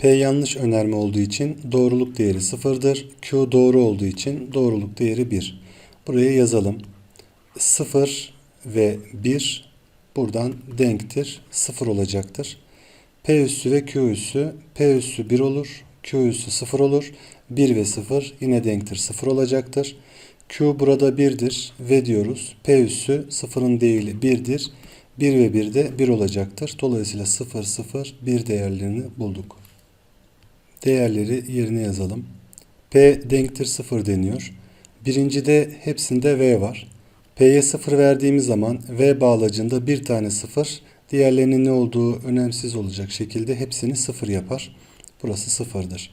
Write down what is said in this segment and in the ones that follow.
P yanlış önerme olduğu için doğruluk değeri sıfırdır. Q doğru olduğu için doğruluk değeri 1. Buraya yazalım. 0 ve 1 buradan denktir. 0 olacaktır. P üssü ve Q üssü P üssü 1 olur. Q üssü 0 olur. 1 ve 0 yine denktir. 0 olacaktır. Q burada 1'dir ve diyoruz. P üssü 0'ın değili 1'dir. 1 ve 1 de 1 olacaktır. Dolayısıyla 0, 0, 1 değerlerini bulduk. Değerleri yerine yazalım. P denktir 0 deniyor. Birincide hepsinde V var. P'ye 0 verdiğimiz zaman V bağlacında bir tane 0, diğerlerinin ne olduğu önemsiz olacak şekilde hepsini 0 yapar. Burası 0'dır.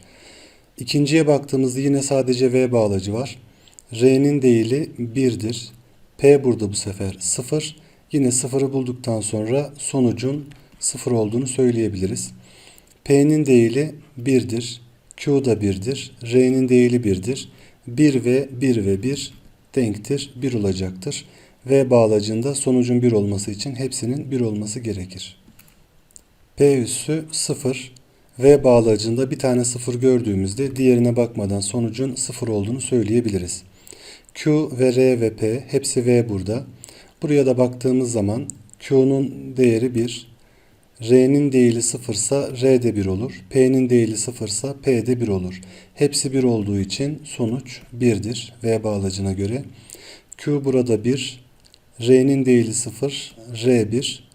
İkinciye baktığımızda yine sadece V bağlacı var. R'nin değili 1'dir. P burada bu sefer 0. Yine 0'ı bulduktan sonra sonucun 0 olduğunu söyleyebiliriz. P'nin değili 1'dir. Q da 1'dir. R'nin değili 1'dir. 1 ve 1 ve 1 denktir. 1 olacaktır. V bağlacında sonucun 1 olması için hepsinin 1 olması gerekir. P üssü 0. V bağlacında bir tane 0 gördüğümüzde diğerine bakmadan sonucun 0 olduğunu söyleyebiliriz. Q ve R ve P hepsi V burada. Buraya da baktığımız zaman Q'nun değeri 1, R'nin değili 0 ise R de 1 olur. P'nin değili 0 ise P de 1 olur. Hepsi 1 olduğu için sonuç 1'dir V bağlacına göre. Q burada 1, R'nin değili 0, R 1.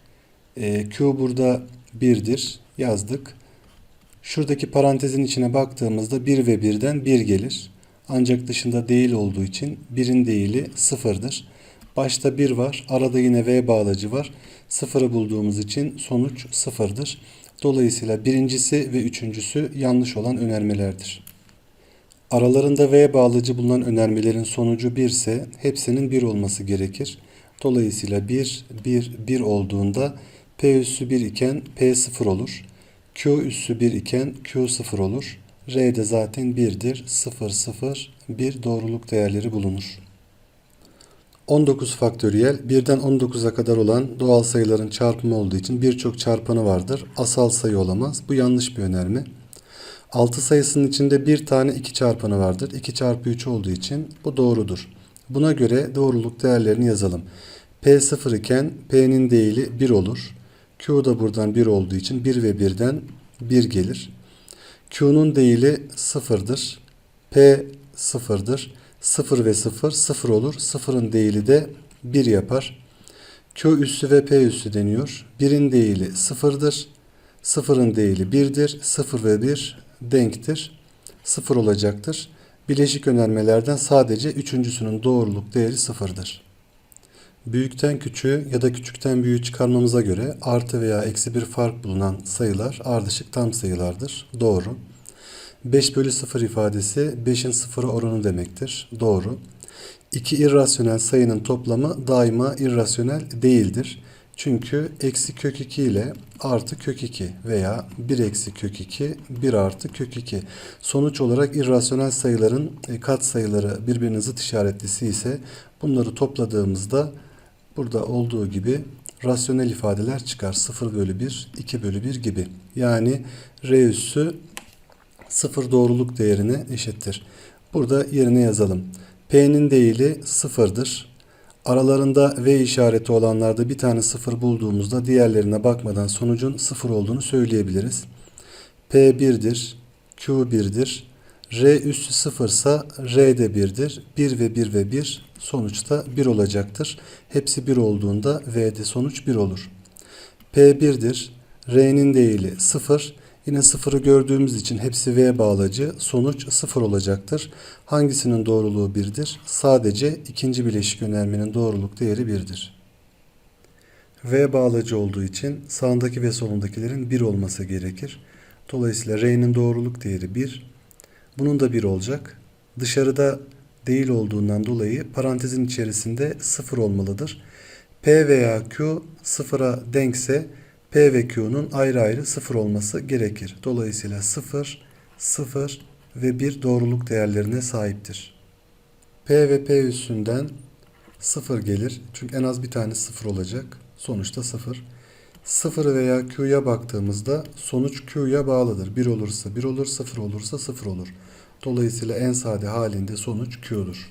E, Q burada 1'dir yazdık. Şuradaki parantezin içine baktığımızda 1 ve 1'den 1 gelir. Ancak dışında değil olduğu için 1'in değili 0'dır. Başta 1 var. Arada yine V bağlacı var. 0'ı bulduğumuz için sonuç 0'dır. Dolayısıyla birincisi ve üçüncüsü yanlış olan önermelerdir. Aralarında V bağlacı bulunan önermelerin sonucu 1 ise hepsinin 1 olması gerekir. Dolayısıyla 1, 1, 1 olduğunda P üssü 1 iken P 0 olur. Q üssü 1 iken Q 0 olur. R de zaten 1'dir. 0, 0, 1 doğruluk değerleri bulunur. 19 faktöriyel 1'den 19'a kadar olan doğal sayıların çarpımı olduğu için birçok çarpanı vardır. Asal sayı olamaz. Bu yanlış bir önerme. 6 sayısının içinde bir tane 2 çarpanı vardır. 2 çarpı 3 olduğu için bu doğrudur. Buna göre doğruluk değerlerini yazalım. P 0 iken P'nin değili 1 olur. Q da buradan 1 olduğu için 1 ve 1'den 1 gelir. Q'nun değili 0'dır. P 0'dır. 0 ve 0 0 olur. 0'ın değili de 1 yapar. Q üssü ve P üssü deniyor. 1'in değili 0'dır. 0'ın değili 1'dir. 0 ve 1 denktir. 0 olacaktır. Bileşik önermelerden sadece üçüncüsünün doğruluk değeri 0'dır. Büyükten küçüğü ya da küçükten büyüğü çıkarmamıza göre artı veya eksi bir fark bulunan sayılar ardışık tam sayılardır. Doğru. 5 bölü 0 ifadesi 5'in sıfıra oranı demektir. Doğru. İki irrasyonel sayının toplamı daima irrasyonel değildir. Çünkü eksi kök 2 ile artı kök 2 veya 1 eksi kök 2, 1 artı kök 2. Sonuç olarak irrasyonel sayıların kat sayıları birbirinin zıt işaretlisi ise bunları topladığımızda burada olduğu gibi rasyonel ifadeler çıkar. 0 bölü 1, 2 bölü 1 gibi. Yani R üssü 0 doğruluk değerine eşittir. Burada yerine yazalım. P'nin değili 0'dır. Aralarında V işareti olanlarda bir tane 0 bulduğumuzda diğerlerine bakmadan sonucun 0 olduğunu söyleyebiliriz. P 1'dir. Q 1'dir. R üssü 0 ise R de 1'dir. 1 ve 1 ve 1 sonuçta 1 olacaktır. Hepsi 1 olduğunda V'de sonuç 1 olur. P 1'dir. R'nin değili 0. Yine sıfırı gördüğümüz için hepsi V bağlacı. Sonuç sıfır olacaktır. Hangisinin doğruluğu 1'dir? Sadece ikinci bileşik önermenin doğruluk değeri 1'dir. V bağlacı olduğu için sağındaki ve solundakilerin 1 olması gerekir. Dolayısıyla R'nin doğruluk değeri 1. Bunun da 1 olacak. Dışarıda değil olduğundan dolayı parantezin içerisinde 0 olmalıdır. P veya Q sıfıra denkse P ve Q'nun ayrı ayrı 0 olması gerekir. Dolayısıyla 0, 0 ve 1 doğruluk değerlerine sahiptir. P ve P üssünden 0 gelir. Çünkü en az bir tane 0 olacak. Sonuçta 0. 0 veya Q'ya baktığımızda sonuç Q'ya bağlıdır. 1 olursa 1 olur, 0 olursa 0 olur. Dolayısıyla en sade halinde sonuç Q'dur.